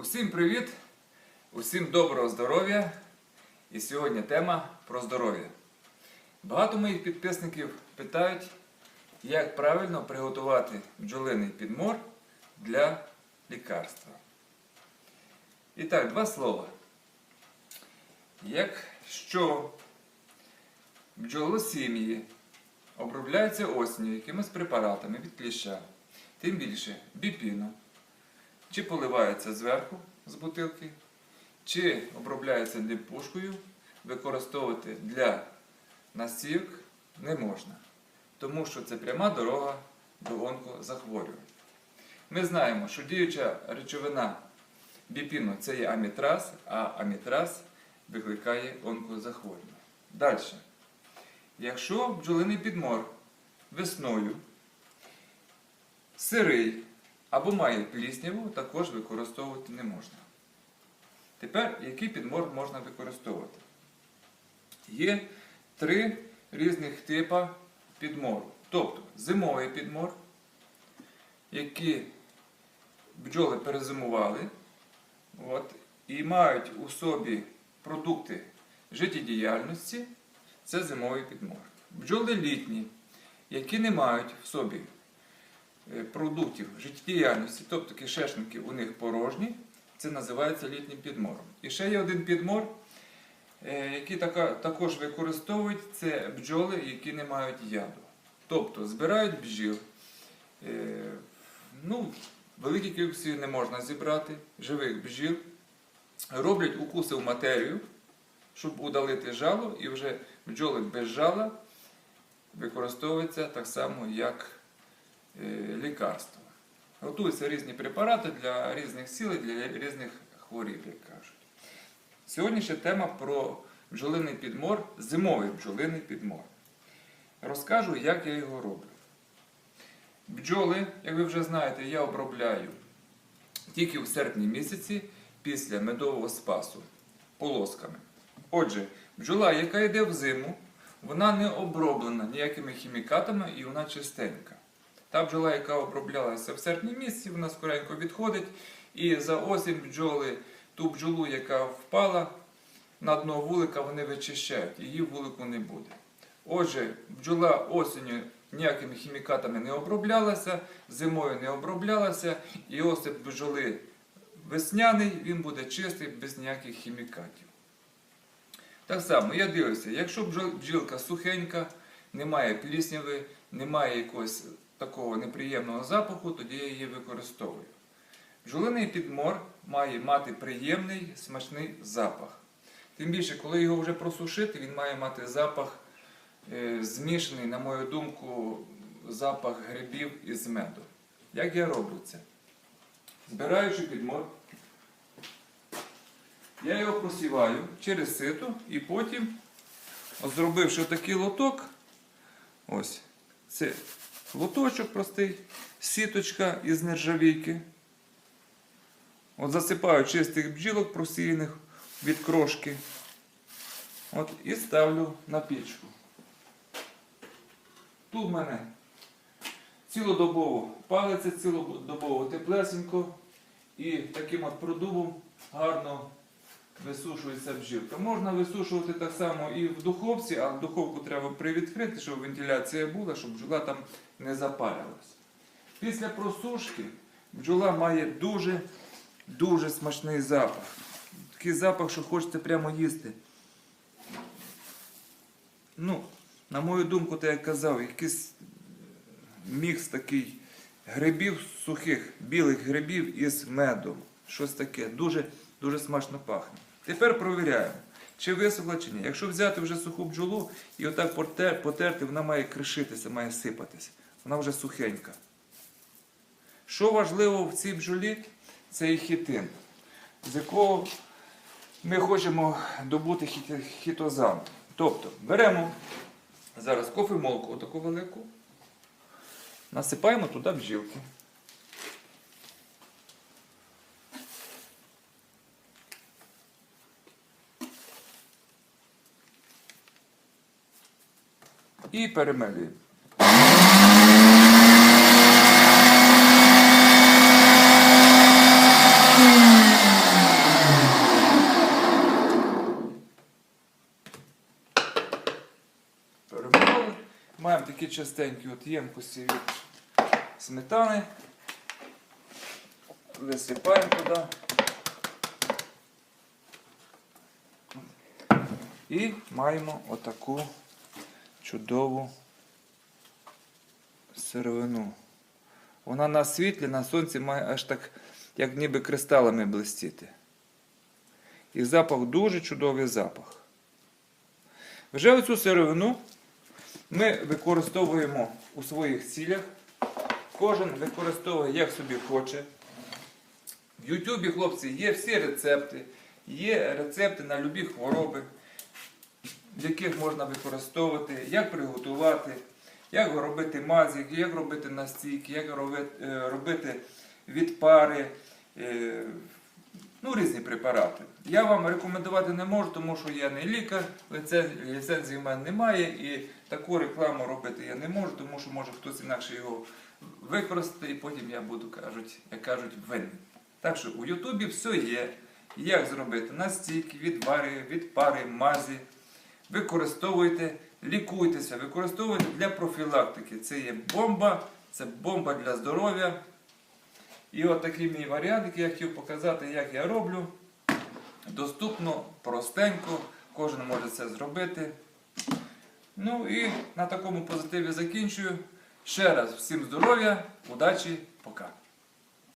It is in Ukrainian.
Усім привіт! Усім доброго здоров'я! І сьогодні тема про здоров'я. Багато моїх підписників питають, як правильно приготувати бджолиний підмор для лікарства. І так, два слова. Якщо бджолосім'ї обробляються осінню якимись препаратами від кліща, тим більше біпіну, чи поливаються зверху з бутилки, чи обробляються ліпушкою, використовувати для насівок не можна, тому що це пряма дорога до онкозахворювань. Ми знаємо, що діюча речовина біпіну це є амітраз, а амітраз викликає онкозахворювання. Далі. Якщо бджолиний підмор весною сирий або має плісняву, також використовувати не можна. Тепер який підмор можна використовувати? Є три різних типа підмору. Тобто зимовий підмор, які бджоли перезимували от, і мають у собі продукти життєдіяльності, це зимовий підмор. Бджоли літні, які не мають в собі продуктів життєдіяльності, тобто кишечники у них порожні, це називається літнім підмором. І ще є один підмор, е, який також використовують, це бджоли, які не мають яду. Тобто збирають бджіл. е, Ну, великі кількості не можна зібрати, живих бджіл, роблять укуси в матерію, щоб удалити жало, і вже бджоли без жала використовуються так само, як е, лікарство. Готуються різні препарати для різних сіл, для різних хворіб, як кажуть. Сьогодні ще тема про бджолиний підмор, зимовий бджолиний підмор. Розкажу, як я його роблю. Бджоли, як ви вже знаєте, я обробляю тільки в серпні місяці після медового спасу полосками. Отже, бджола, яка йде в зиму, вона не оброблена ніякими хімікатами і вона чистенька. Та бджола, яка оброблялася в серпні місяці, вона скоренько відходить. І за осінь бджоли, ту бджолу, яка впала на дно вулика, вони вичищають, її вулику не буде. Отже, бджола осінню ніякими хімікатами не оброблялася, зимою не оброблялася, і осип бджоли весняний, він буде чистий, без ніяких хімікатів. Так само, я дивлюся, якщо бджілка сухенька, немає плісняви, немає якогось такого неприємного запаху, тоді я її використовую. Бджолиний підмор має мати приємний, смачний запах. Тим більше, коли його вже просушити, він має мати запах е, змішаний, на мою думку, запах грибів із меду. Як я роблю це? Збираючи підмор, я його просіваю через сито і потім, зробивши такий лоток, ось, це лоточок простий, сіточка із нержавійки. От засипаю чистих бджілок просіяних від крошки. От, і ставлю на пічку. Тут в мене цілодобово палиться, цілодобово теплесенько. І таким от продувом гарно висушується бджілка. Можна висушувати так само і в духовці, а духовку треба привідкрити, щоб вентиляція була, щоб бджола там не запалювалася. Після просушки бджола має дуже, дуже смачний запах. Такий запах, що хочеться прямо їсти. Ну, на мою думку, то я казав, якийсь мікс такий грибів сухих, білих грибів із медом. Щось таке. Дуже, дуже смачно пахне. Тепер провіряємо, чи висохла, чи ні. Якщо взяти вже суху бджолу і отак потерти, вона має кришитися, має сипатися. Вона вже сухенька. Що важливо в цій бджолі, це і хітин, з якого ми хочемо добути хіт- хітозан. Тобто беремо зараз кофемолку, отаку велику, насипаємо туди бджілки. і перемелюємо. Маємо такі частенькі от ємкості від сметани. Висипаємо туди. І маємо отаку чудову сировину. Вона на світлі, на сонці має аж так, як ніби кристалами блистіти. І запах дуже чудовий запах. Вже оцю сировину ми використовуємо у своїх цілях. Кожен використовує як собі хоче. В Ютубі, хлопці, є всі рецепти. Є рецепти на любі хвороби, в яких можна використовувати, як приготувати, як робити мазі, як робити настійки, як робити, е, робити відпари, е, ну, різні препарати. Я вам рекомендувати не можу, тому що я не лікар, ліцензії в мене немає, і таку рекламу робити я не можу, тому що може хтось інакше його використати, і потім я буду, кажуть, як кажуть, винен. Так що у Ютубі все є. Як зробити настійки, відвари, відпари, мазі. Використовуйте, лікуйтеся, використовуйте для профілактики. Це є бомба, це бомба для здоров'я. І от такий мій варіант, який я хотів показати, як я роблю. Доступно, простенько, кожен може це зробити. Ну і на такому позитиві закінчую. Ще раз всім здоров'я, удачі, пока.